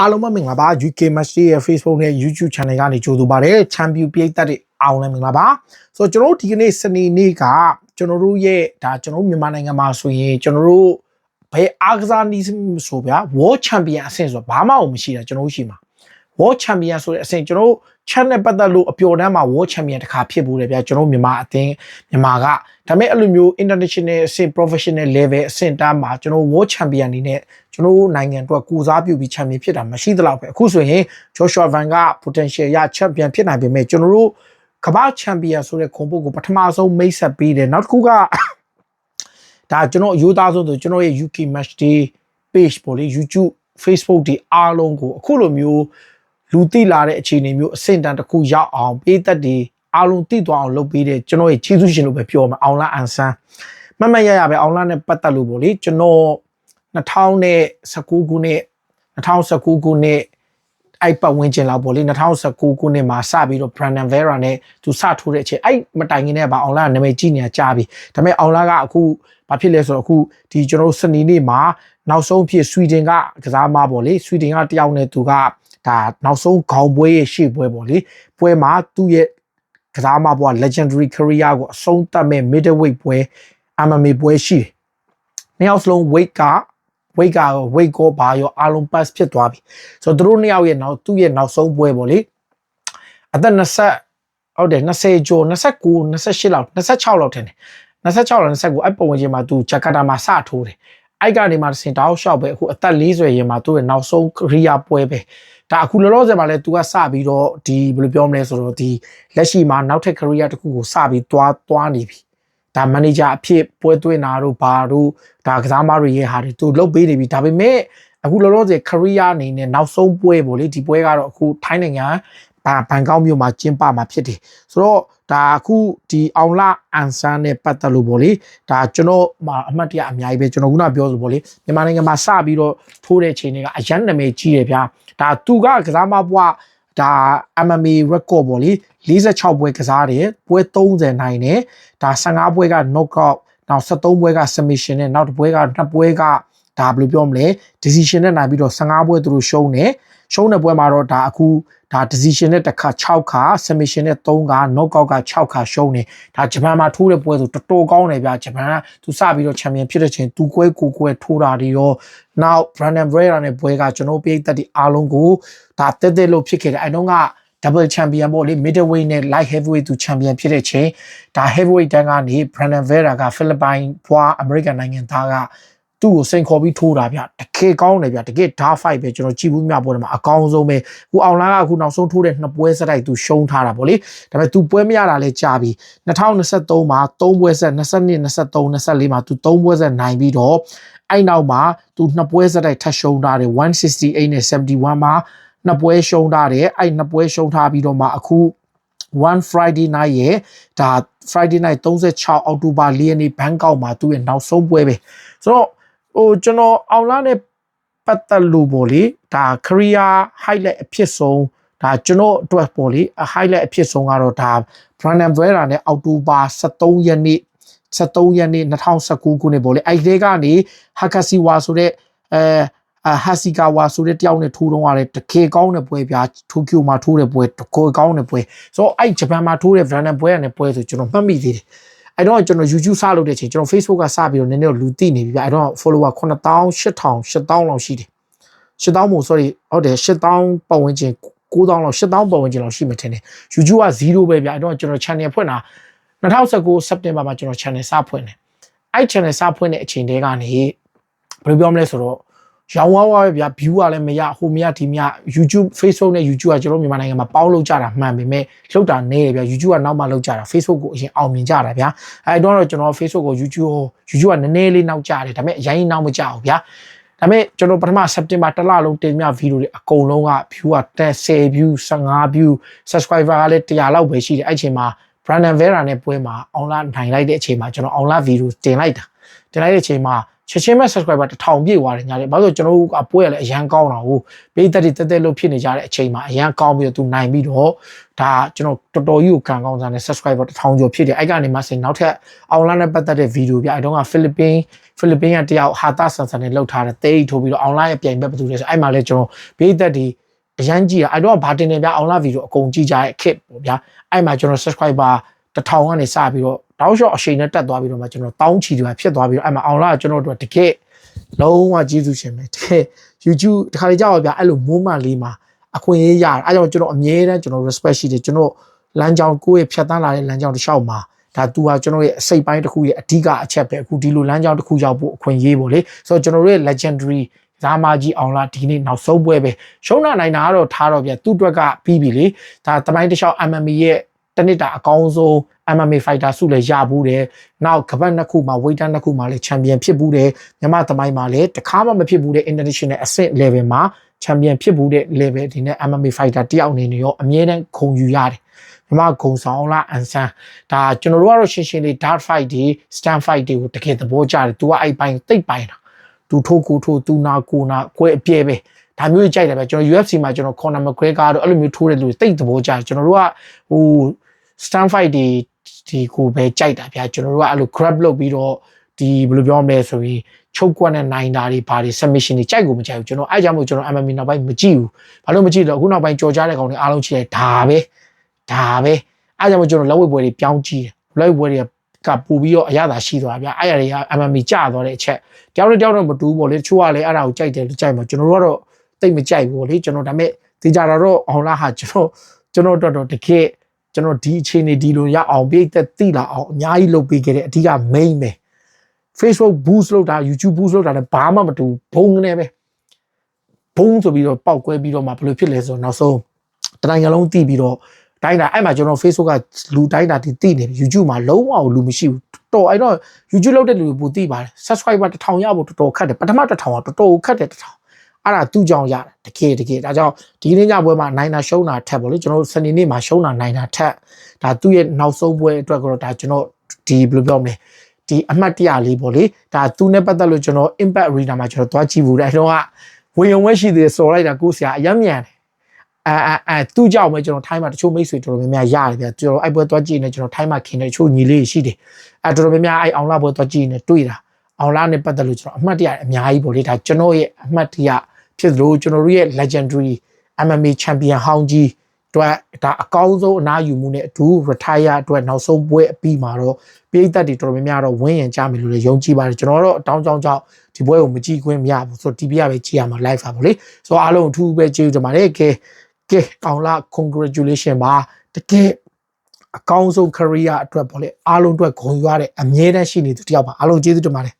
အားလုံးပဲမင်္ဂလာပါ UK Master ရဲ့ Facebook နဲ့ YouTube Channel ကနေကြိုဆိုပါရစေချန်ပီယံပြည်သက်တွေအားလုံးလည်းမင်္ဂလာပါဆိုတော့ကျွန်တော်တို့ဒီကနေ့စနေနေ့ကကျွန်တော်တို့ရဲ့ဒါကျွန်တော်တို့မြန်မာနိုင်ငံမှာဆိုရင်ကျွန်တော်တို့ဘယ်အားကစားနည်းဆိုဗျာ World Champion အဆင့်ဆိုတော့ဘာမှမရှိတာကျွန်တော်တို့ရှိမှာ World Champion ဆိုတဲ့အဆင့်ကျွန်တော်တို့ channel ပတ်သက်လို့အပျော်တမ်းမှာ World Champion တစ်ခါဖြစ်ဘူးလေဗျာကျွန်တော်တို့မြန်မာအသင်းမြန်မာကဒါပေမဲ့အဲ့လိုမျိုး international အဆင့် professional level အဆင့်တန်းမှာကျွန်တော် World Champion အနေနဲ့ကျွန်တော်တို့နိုင်ငံအတွက်ကူစားပြုပြီး champion ဖြစ်တာမရှိသလောက်ပဲအခုဆိုရင် Joshua Van က potential ရ champion ဖြစ်နိုင်ပေမဲ့ကျွန်တော်တို့ကမ္ဘာ champion ဆိုတဲ့ခုံပုတ်ကိုပထမဆုံးမိတ်ဆက်ပေးတယ်နောက်တစ်ခုကဒါကျွန်တော်အယူသားဆုံးဆိုကျွန်တော်ရဲ့ UK Match Day page ပေါ့လေ YouTube Facebook ဒီအားလုံးကိုအခုလိုမျိုး လူသိလာတဲ့အခြေအနေမျိုးအဆင့်တန်းတစ်ခုရောက်အောင်ပေးသက်တွေအားလုံးသိသွားအောင်လုပ်ပေးတဲ့ကျွန်တော်ရဲ့ကျေးဇူးရှင်လို့ပဲပြောမှာအောင်လာအန်ဆန်းမမတ်ရရပဲအောင်လာနဲ့ပတ်သက်လို့ပေါ့လေကျွန်တော်2019ခုနှစ်2019ခုနှစ်အဲ့ပတ်ဝန်းကျင်လောက်ပေါ့လေ2019ခုနှစ်မှာစပြီးတော့ Brandon Vera နဲ့သူစထိုးတဲ့အချိန်အဲ့မတိုင်ခင်နဲ့ပါအောင်လာနာမည်ကြီးနေကြပြီဒါပေမဲ့အောင်လာကအခုဘာဖြစ်လဲဆိုတော့အခုဒီကျွန်တော်တို့စနေနေ့မှာနောက်ဆုံးဖြစ်ဆွီဒင်ကကစားမပေါ့လေဆွီဒင်ကတယောက်နဲ့သူက ဒါနောက်ဆုံးခေါင်းပွဲရဲ့ရှေ့ပွဲပေါ့လေပွဲမှာသူ့ရဲ့ကစားမဘွား legendary career ကိုအဆုံးသတ်မဲ့ middleweight ပွဲ MMA ပွဲရှိတယ်။နှစ်ယောက်စလုံး weight က weight က weight ကိုဘာရောအလုံး pass ဖြစ်သွားပြီ။ဆိုတော့သူတို့နှစ်ယောက်ရဲ့နောက်သူ့ရဲ့နောက်ဆုံးပွဲပေါ့လေ။အသက်20ဟုတ်တယ်20ကျော်29 28လောက်26လောက်ထင်တယ်။26လောက်29အဲ့ပုံဝင်ချင်းမှာသူဂျကာတာမှာစထိုးတယ်။ အဲ့ကနေမှစင်တောက်လျှောက်ပဲအခုအသက်40ရင်မှာသူ့ရဲ့နောက်ဆုံး career ပွဲပဲ။ဒါအခုလောလောဆယ်မှာလဲ तू ကစပြီးတော့ဒီဘယ်လိုပြောမလဲဆိုတော့ဒီလက်ရှိမှာနောက်ထပ် career တစ်ခုကိုစပြီးသွားသွားနေပြီဒါ manager အဖြစ်ပွဲသွင်းတာတို့ဘာတို့ဒါကစားမတွေရဲ့ဟာတွေ तू လုပ်ပေးနေပြီဒါပေမဲ့အခုလောလောဆယ် career အနေနဲ့နောက်ဆုံးပွဲပေါ့လေဒီပွဲကတော့အခုထိုင်းနိုင်ငံဘာဘန်ကောက်မြို့မှာကျင်းပမှာဖြစ်တယ်ဆိုတော့ ဒါအခုဒီအောင်လာအန်ဆန်နဲ့ပတ်သက်လို့ပေါ့လေဒါကျွန်တော်အမှတ်တရအများကြီးပဲကျွန်တော်ခုနပြောဆိုပေါ့လေမြန်မာနိုင်ငံမှာစပြီးတော့ထိုးတဲ့အချိန်တွေကအရန်နာမည်ကြီးတယ်ဗျာဒါသူကကစားမဘွားဒါ MMA record ပေါ့လေ46ပွဲကစားတယ်ပွဲ30နိုင်တယ်ဒါ15ပွဲက knockout နောက်73ပွဲက submission နဲ့နောက်တစ်ပွဲကနှစ်ပွဲက ဒါဘယ်လိုပြောမလဲ decision နဲ့နိုင်ပြီးတော့15ပွဲသူတို့ရှုံးတယ်ရှုံးတဲ့ပွဲမှာတော့ဒါအခုဒါ decision နဲ့တစ်ခါ6ခါ submission နဲ့3ခါ knockout က6ခါရှုံးနေဒါဂျပန်မှာထိုးတဲ့ပွဲဆိုတော်တော်ကောင်းတယ်ဗျာဂျပန်ကသူစပြီးတော့ champion ဖြစ်တဲ့ချိန်သူကွဲကိုကွဲထိုးတာတွေရောနောက် Brandon Vera နဲ့ပွဲကကျွန်တော်ပြည်သက်ဒီအားလုံးကိုဒါတက်တက်လို့ဖြစ်ခဲ့တယ်အဲတော့က double champion ပေါ့လေ middleweight နဲ့ light heavyweight သူ champion ဖြစ်တဲ့ချိန်ဒါ heavyweight တန်းကနေ Brandon Vera က Philippine ဘွား American နိုင်ငံသားက သူ့ကိုစိန်ခေါ်ပြီးထိုးတာဗျတကယ်ကောင်းတယ်ဗျတကယ် dark fight ပဲကျွန်တော်ကြည့်ဘူးမြပေါ်တယ်မှာအကောင်းဆုံးပဲခုအောင်လာကအခုနောက်ဆုံးထိုးတဲ့နှစ်ပွဲစတိုက်သူရှုံးထားတာဗောလေဒါပေမဲ့သူပွဲမရတာလဲကြာပြီ2023မှာ3ပွဲဆက်22 23 24မှာသူ3ပွဲဆက်နိုင်ပြီးတော့အဲ့နောက်မှာသူနှစ်ပွဲစတိုက်ထပ်ရှုံးထားတယ်168နဲ့71မှာနှစ်ပွဲရှုံးထားတယ်အဲ့နှစ်ပွဲရှုံးထားပြီးတော့မှအခု1 Friday night ရဲ့ဒါ Friday night 36အောက်တိုဘာ4ရက်နေ့ဘန်ကောက်မှာသူ့ရဲ့နောက်ဆုံးပွဲပဲဆိုတော့ ဟိုကျွန်တော်အောင်လာနဲ့ပတ်သက်လို့ပေါ့လေဒါ career highlight အဖြစ်ဆုံးဒါကျွန်တော်အတွက်ပေါ့လေ highlight အဖြစ်ဆုံးကတော့ဒါ Brandon Vera နဲ့အောက်တိုဘာ23ရက်နေ့23ရက်နေ့2019ခုနှစ်ပေါ့လေအဲ့ဒီကနေ Hakasiwa ဆိုတဲ့အဲဟာစီကာဝါဆိုတဲ့တယောက်နဲ့ထိုးတော့ရတယ်တကယ်ကောင်းတဲ့ပွဲပြတိုကျိုမှာထိုးတဲ့ပွဲတကယ်ကောင်းတဲ့ပွဲဆိုတော့အဲ့ဂျပန်မှာထိုးတဲ့ Brandon ပွဲနဲ့ပွဲဆိုကျွန်တော်မှတ်မိသေးတယ် အဲ့တော့ကျွန်တော် YouTube စလုပ်တဲ့အချိန်ကျွန်တော် Facebook ကစပြီးတော့နည်းနည်းလူသိနေပြီဗျအဲ့တော့ follower 9000 8000 8000လောက်ရှိတယ်8000မို့ sorry ဟုတ်တယ်8000ပတ်ဝန်းကျင်9000လောက်8000ပတ်ဝန်းကျင်လောက်ရှိမှထင်တယ် YouTube က0ပဲဗျအဲ့တော့ကျွန်တော် channel ဖွင့်တာ2019 September မှာကျွန်တော် channel စဖွင့်တယ်အဲ့ channel စဖွင့်တဲ့အချိန်တည်းကနေဘယ်လိုပြောမလဲဆိုတော့ ရောင်းဝါးဝါးပဲဗျာ view ကလည်းမရဟိုမရဒီမရ YouTube Facebook နဲ့ YouTube ကကျွန်တော်မြန်မာနိုင်ငံမှာပေါင်းလုပ်ကြတာမှန်ပေမဲ့လောက်တာနေတယ်ဗျာ YouTube ကနောက်မှလောက်ကြတာ Facebook ကိုအရင်အောင်မြင်ကြတာဗျာအဲတော့ကျွန်တော် Facebook ကို YouTube YouTube ကနည်းနည်းလေးနောက်ကြတယ်ဒါပေမဲ့အရင်နောက်မကြဘူးဗျာဒါပေမဲ့ကျွန်တော်ပထမ September တစ်လလုံးတင်ပြဗီဒီယိုတွေအကုန်လုံးက view က10 view 15 view subscriber ကလည်း100လောက်ပဲရှိတယ်အဲ့ချိန်မှာ Brandon Vera နဲ့ပွဲမှာ online နိုင်လိုက်တဲ့အချိန်မှာကျွန်တော် online video တင်လိုက်တာတင်လိုက်တဲ့အချိန်မှာ ချက်ချင်းပဲ subscriber တစ်ထောင်ပြည့်သွားတယ်ညာလေဘာလို့လဲကျွန်တော်တို့ကပွဲရလဲအရန်ကောင်းတာဟုတ်ပေးသက်တွေတက်တက်လို့ဖြစ်နေကြတဲ့အချိန်မှာအရန်ကောင်းပြီးတော့သူနိုင်ပြီးတော့ဒါကျွန်တော်တော်တော်ကြီးကိုခံကောင်းစားနေ subscriber တစ်ထောင်ကျော်ဖြစ်တယ်အဲ့ကနေမှစင်နောက်ထပ်အောင်လာနဲ့ပတ်သက်တဲ့ဗီဒီယိုပြအဲ့တုန်းကဖိလစ်ပင်းဖိလစ်ပင်းကတယောက်ဟာတာဆန်ဆန်နဲ့လှုပ်ထားတဲ့တေးထိုးပြီးတော့အောင်လာရဲ့ပြိုင်ဘက်ဘယ်သူလဲဆိုအဲ့မှာလဲကျွန်တော်ပေးသက်တွေအရန်ကြီးอ่ะအဲ့တော့ဘာတင်နေဗျအောင်လာဗီဒီယိုအကုန်ကြည့်ကြတဲ့ kit ပေါ့ဗျာအဲ့မှာကျွန်တော် subscriber တစ်ထောင်ကနေစပြီးတော့တောက်လျှော့အချိန်နဲ့တက်သွားပြီးတော့မှကျွန်တော်တောင်းချီတွေဖြစ်သွားပြီးတော့အဲ့မှာအောင်လာကကျွန်တော်တို့တကယ်လုံးဝကျေးဇူးရှင်ပဲတကယ် YouTube တခါလေကြောက်ဗျာအဲ့လို moment လေးမှာအခွင့်အရေးရတယ်အဲ့ကြောင့်ကျွန်တော်အမြဲတမ်းကျွန်တော် respect ရှိတယ်ကျွန်တော်လမ်းကြောင်းကိုယ့်ရဲ့ဖြတ်တန်းလာတဲ့လမ်းကြောင်းတစ်လျှောက်မှာဒါ तू ဟာကျွန်တော်ရဲ့အစိတ်ပိုင်းတစ်ခုရဲ့အဓိကအချက်ပဲအခုဒီလိုလမ်းကြောင်းတစ်ခုရောက်ဖို့အခွင့်အရေးပေါ့လေဆိုတော့ကျွန်တော်တို့ရဲ့ legendary ဇာမာကြီးအောင်လာဒီနေ့နောက်ဆုံးပွဲပဲရှုံးနာနိုင်တာကတော့ထားတော့ဗျသူ့အတွက်ကပြီးပြီလေဒါတမိုင်းတစ်လျှောက် MMA ရဲ့ တနစ်တာအကောင်းဆုံး MMA fighter ဆုလည်းရဘူးတယ်။နောက်ကပတ်နှစ်ခုမှာ weight နှစ်ခုမှာလည်း champion ဖြစ်ဘူးတယ်။မြန်မာသမိုင်းမှာလည်းတခါမှမဖြစ်ဘူးတဲ့ international အဆင့် level မှာ champion ဖြစ်ဘူးတဲ့ level ဒီနဲ့ MMA fighter တယောက်အနေနဲ့ရောအမြဲတမ်းခုံယူရတယ်။မြန်မာဂုံဆောင်လာအန်ဆန်ဒါကျွန်တော်တို့ကတော့ရှင်းရှင်းလေး dark fight တွေ stand fight တွေကိုတကယ်သဘောကျတယ်။ तू ကအဲ့ပိုင်းတိတ်ပိုင်းတာ။ तू ထိုးကိုထိုး तू နာကိုနာကွဲအပြဲပဲ။ဒါမျိုးကြိုက်တယ်ပဲကျွန်တော် UFC မှာကျွန်တော် Conor McGregor တို့အဲ့လိုမျိုးထိုးတဲ့လူတွေတိတ်သဘောကျတယ်ကျွန်တော်တို့ကဟို stand fight တွေဒီကိုပဲကြိုက်တာဗျာကျွန်တော်တို့ကအဲ့လို grab လုပ်ပြီးတော့ဒီဘယ်လိုပြောမလဲဆိုရင်ချုပ်ကွက်နဲ့နိုင်တာတွေဘာတွေ submission တွေကြိုက်ကိုမကြိုက်ဘူးကျွန်တော်အဲ့ကြောင့်မို့ကျွန်တော် MMA နောက်ပိုင်းမကြည့်ဘူးဘာလို့မကြည့်တော့အခုနောက်ပိုင်းကြော်ကြားတဲ့ကောင်တွေအားလုံးကြည့်တယ်ဒါပဲဒါပဲအဲ့ကြောင့်မို့ကျွန်တော်လက်ဝဲပွဲတွေပြောင်းကြည့်တယ်လက်ဝဲပွဲတွေကပူပြီးတော့အရသာရှိသွားဗျာအဲ့ရတွေက MMA ကျသွားတဲ့အချက်တယောက်တစ်ယောက်တော့မတူဘူးပေါ့လေတချို့ကလည်းအဲ့ဒါကိုကြိုက်တယ်လို့ကြိုက်မှာကျွန်တော်တို့ကတော့တိတ်မကြိုက်ဘူးပေါ့လေကျွန်တော်ဒါပေမဲ့ဒီကြတော့အောင်လားဟာကျွန်တော်ကျွန်တော်တော်တော်တကယ် ကျွန်တော်ဒီအခြေအနေဒီလိုရအောင်ပြည့်သက်သိလာအောင်အများကြီးလုပ်ပေးခဲ့တဲ့အဓိက main ပဲ Facebook boost လုပ်တာ YouTube boost လုပ်တာလည်းဘာမှမတူဘုံကနေပဲဘုံဆိုပြီးတော့ပောက်ကွဲပြီးတော့မှဘယ်လိုဖြစ်လဲဆိုတော့နောက်ဆုံးတတိုင်းကလုံးတီးပြီးတော့တိုင်းတာအဲ့မှာကျွန်တော် Facebook ကလူတိုင်းတာတီးတီးနေပြီ YouTube မှာလုံးဝလူမရှိဘူးတော်အဲ့တော့ YouTube လုပ်တဲ့လူတွေပိုတီးပါတယ် subscriber 1000ရဖို့တော်တော်ခက်တယ်ပထမ1000ကတော်တော်ခက်တယ်1000 အဲ့ဒါသူ့ကြောင့်ရတယ်တကယ်တကယ်ဒါကြောင့်ဒီနေ့ညပွဲမှာနိုင်တာရှုံးတာထက်ပေါ့လေကျွန်တော်စနေနေ့မှာရှုံးတာနိုင်တာထက်ဒါသူ့ရဲ့နောက်ဆုံးပွဲအတွက်ကတော့ဒါကျွန်တော်ဒီဘယ်လိုပြောမလဲဒီအမှတ်တရလေးပေါ့လေဒါသူနဲ့ပတ်သက်လို့ကျွန်တော် impact arena မှာကျွန်တော်သွားကြည့်ဘူးတယ်အဲတော့ကဝင်ရုံဝဲရှိသေးတယ်စော်လိုက်တာကိုဆရာအယမ်းမြန်တယ်အဲအဲအဲသူ့ကြောင့်ပဲကျွန်တော်ထိုင်းမှာတချို့မိတ်ဆွေတော်တော်များများရတယ်ဗျကျွန်တော်အဲ့ပွဲသွားကြည့်နေကျွန်တော်ထိုင်းမှာခင်တဲ့တချို့ညီလေးရှိတယ်အဲတော်တော်များများအဲ့အောင်လာပွဲသွားကြည့်နေတွေ့တာအောင်လာနဲ့ပတ်သက်လို့ကျွန်တော်အမှတ်တရအများကြီးပေါ့လေဒါကျွန်တော်ရဲ့အမှတ်တရ ဖြစ်သလိုကျွန်တော်တို့ရဲ့ legendary MMA champion ဟောင်းကြီးအတွက်ဒါအကောင်းဆုံးအနားယူမှုနဲ့အတူ retire အတွက်နောက်ဆုံးပွဲအပြီးမှာတော့ပြည်သက်တွေတော်တော်များများတော့ဝင်းရံကြမယ်လို့လည်းယုံကြည်ပါတယ်ကျွန်တော်တော့အတောင်းကြောင်းကြောင့်ဒီပွဲကိုမကြည့်ခွင့်မရဘူးဆိုတော့ TV ရပဲကြည့်ရမှာ live ပါဗောလေဆိုတော့အားလုံးအထူးပဲကျေးဇူးတင်ပါတယ်ကဲကဲအောင်လား congratulation ပါတကယ်အကောင်းဆုံး career အတွက်ဗောလေအားလုံးအတွက်ဂုဏ်ယူရတဲ့အမြဲတမ်းရှိနေသူတယောက်ပါအားလုံးကျေးဇူးတင်ပါတယ်